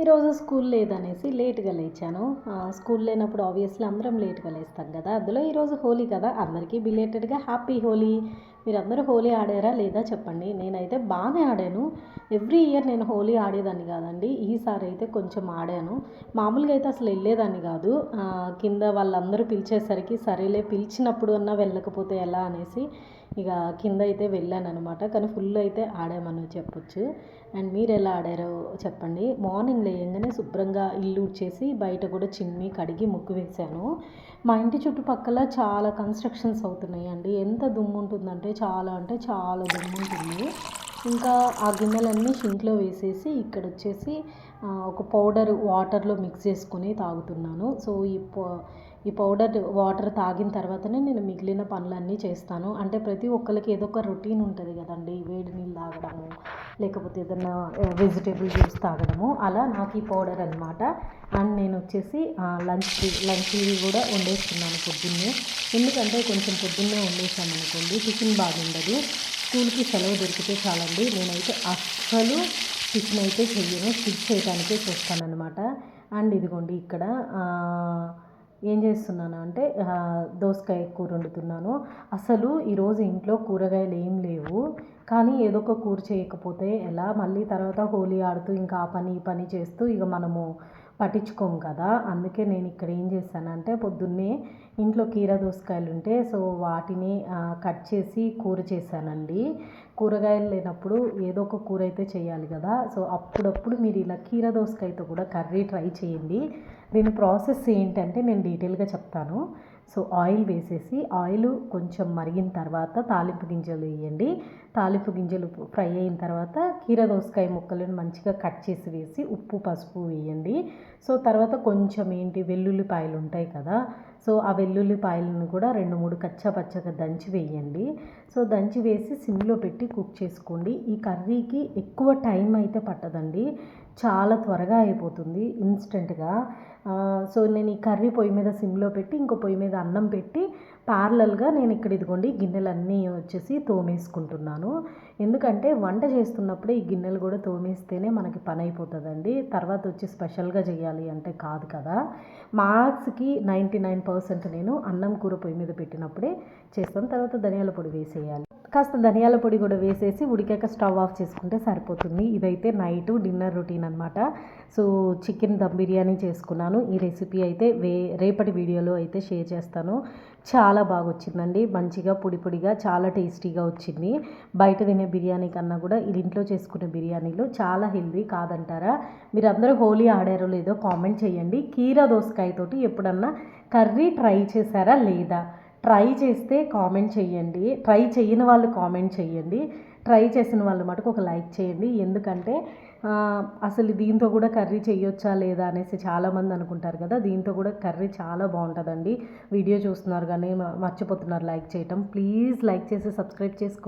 ఈరోజు స్కూల్ లేదనేసి లేట్గా లేచాను. స్కూల్ లేనప్పుడు ఆబ్వియస్లీ అందరం లేట్గా లేస్తాం కదా. అందులో ఈరోజు హోలీ కదా. అందరికీ బిలేటెడ్గా హ్యాపీ హోలీ. మీరు అందరూ హోలీ ఆడారా లేదా చెప్పండి. నేనైతే బాగానే ఆడాను. ఎవ్రీ ఇయర్ నేను హోలీ ఆడేదాన్ని కాదండి. ఈసారి అయితే కొంచెం ఆడాను. మామూలుగా అయితే అసలు వెళ్ళేదాన్ని కాదు. కింద వాళ్ళందరూ పిలిచేసరికి సరేలే పిలిచినప్పుడు అన్నా వెళ్ళకపోతే ఎలా అనేసి ఇక కింద అయితే వెళ్ళాను అనమాట కానీ ఫుల్ అయితే ఆడామని చెప్పొచ్చు. అండ్ మీరు ఎలా ఆడారో చెప్పండి. మార్నింగ్ లేయంగానే శుభ్రంగా ఇల్లు ఉడ్చేసి బయట కూడా చిమ్మి కడిగి ముగ్గు వేశాను. మా ఇంటి చుట్టుపక్కల చాలా కన్స్ట్రక్షన్స్ అవుతున్నాయి అండి ఎంత దుమ్ము ఉంటుందంటే చాలా అంటే చాలా దుమ్ము ఉంటుంది ఇంకా ఆ గిన్నెలన్నీ షింక్లో వేసేసి ఇక్కడ వచ్చేసి ఒక పౌడర్ వాటర్లో మిక్స్ చేసుకొని తాగుతున్నాను. సో ఈ ఈ పౌడర్ వాటర్ తాగిన తర్వాతనే నేను మిగిలిన పనులన్నీ చేస్తాను. అంటే ప్రతి ఒక్కరికి ఏదో ఒక రొటీన్ ఉంటుంది కదండి వేడి నీళ్ళు తాగడము లేకపోతే ఏదన్నా వెజిటేబుల్ జ్యూస్ తాగడము. అలా నాకు ఈ పౌడర్ అనమాట అండ్ నేను వచ్చేసి లంచ్ లంచ్ కూడా వండేస్తున్నాను పొద్దున్నే. ఎందుకంటే కొంచెం పొద్దున్నే వండేసాను అనుకోండి టిఫిన్ బాగుండదు. స్కూల్కి సెలవు దొరికితే చాలండి. నేనైతే అస్సలు టిఫిన్ అయితే చెయ్యను స్టిచ్ చేయడానికే చూస్తానన్నమాట. అండ్ ఇదిగోండి ఇక్కడ ఏం చేస్తున్నాను అంటే దోసకాయ కూర వండుతున్నాను. అసలు ఈరోజు ఇంట్లో కూరగాయలు ఏం లేవు. కానీ ఏదో ఒక కూర చేయకపోతే ఎలా? మళ్ళీ తర్వాత హోలీ ఆడుతూ ఇంకా ఆ పని ఈ పని చేస్తూ ఇక మనము పట్టించుకోము కదా. అందుకే నేను ఇక్కడ ఏం చేశానంటే పొద్దున్నే ఇంట్లో కీర దోసకాయలు ఉంటే సో వాటిని కట్ చేసి కూర చేశానండి. కూరగాయలు లేనప్పుడు ఏదో ఒక కూర అయితే చేయాలి కదా. సో అప్పుడప్పుడు మీరు ఇలా కీర దోసకాయతో కూడా కర్రీ ట్రై చేయండి. దీని ప్రాసెస్ ఏంటంటే నేను డీటెయిల్గా చెప్తాను. సో ఆయిల్ వేసేసి ఆయిల్ కొంచెం మరిగిన తర్వాత తాలింపు గింజలు వేయండి. తాలింపు గింజలు ఫ్రై అయిన తర్వాత కీర దోసకాయ ముక్కలను మంచిగా కట్ చేసి వేసి ఉప్పు పసుపు వేయండి. సో తర్వాత కొంచెం ఏంటి వెల్లుల్లిపాయలు ఉంటాయి కదా సో ఆ వెల్లుల్లిపాయలను కూడా రెండు మూడు కచ్చా పచ్చగా దంచి వేయండి. సో దంచి వేసి సిమ్లో పెట్టి కుక్ చేసుకోండి. ఈ కర్రీకి ఎక్కువ టైం అయితే పట్టదండి. చాలా త్వరగా అయిపోతుంది ఇన్స్టెంట్గా. సో నేను ఈ కర్రీ పొయ్యి మీద సిమ్లో పెట్టి ఇంకో పొయ్యి మీద అన్నం పెట్టి పార్లల్గా నేను ఇక్కడ ఇదిగోండి గిన్నెలన్నీ వచ్చేసి తోమేసుకుంటున్నాను. ఎందుకంటే వంట చేస్తున్నప్పుడు ఈ గిన్నెలు కూడా తోమేస్తేనే మనకి పని అయిపోతుందండి. తర్వాత వచ్చి స్పెషల్గా చేయాలి అంటే కాదు కదా. మార్క్స్కి నైంటీ నైన్ పర్సెంట్ నేను అన్నం కూర పొయ్యి మీద పెట్టినప్పుడే చేస్తాను. తర్వాత ధనియాల పొడి వేసేయాలి. కాస్త ధనియాల పొడి కూడా వేసేసి ఉడికాక స్టవ్ ఆఫ్ చేసుకుంటే సరిపోతుంది. ఇదైతే నైట్ డిన్నర్ రొటీన్ అనమాట సో చికెన్ దమ్ బిర్యానీ చేసుకున్నాను. ఈ రెసిపీ అయితే వే రేపటి వీడియోలో అయితే షేర్ చేస్తాను. చాలా బాగా వచ్చిందండి మంచిగా పొడి పొడిగా చాలా టేస్టీగా వచ్చింది. బయట తినే బిర్యానీ కన్నా కూడా ఇంట్లో చేసుకునే బిర్యానీలు చాలా హెల్దీ కాదంటారా? మీరు అందరూ హోలీ ఆడారో లేదో కామెంట్ చేయండి. కీరా దోసకాయతోటి ఎప్పుడన్నా కర్రీ ట్రై చేశారా లేదా? ట్రై చేస్తే కామెంట్ చేయండి. ట్రై చేయని వాళ్ళు కామెంట్ చేయండి. ట్రై చేసిన వాళ్ళు మటుకు ఒక లైక్ చేయండి. ఎందుకంటే అసలు దీంతో కూడా కర్రీ చేయొచ్చా లేదా అనేసి చాలామంది అనుకుంటారు కదా. దీంతో కూడా కర్రీ చాలా బాగుంటుందండి. వీడియో చూస్తున్నారు కానీ మర్చిపోతున్నారు లైక్ చేయటం. ప్లీజ్ లైక్ చేసి సబ్స్క్రైబ్ చేసుకోండి.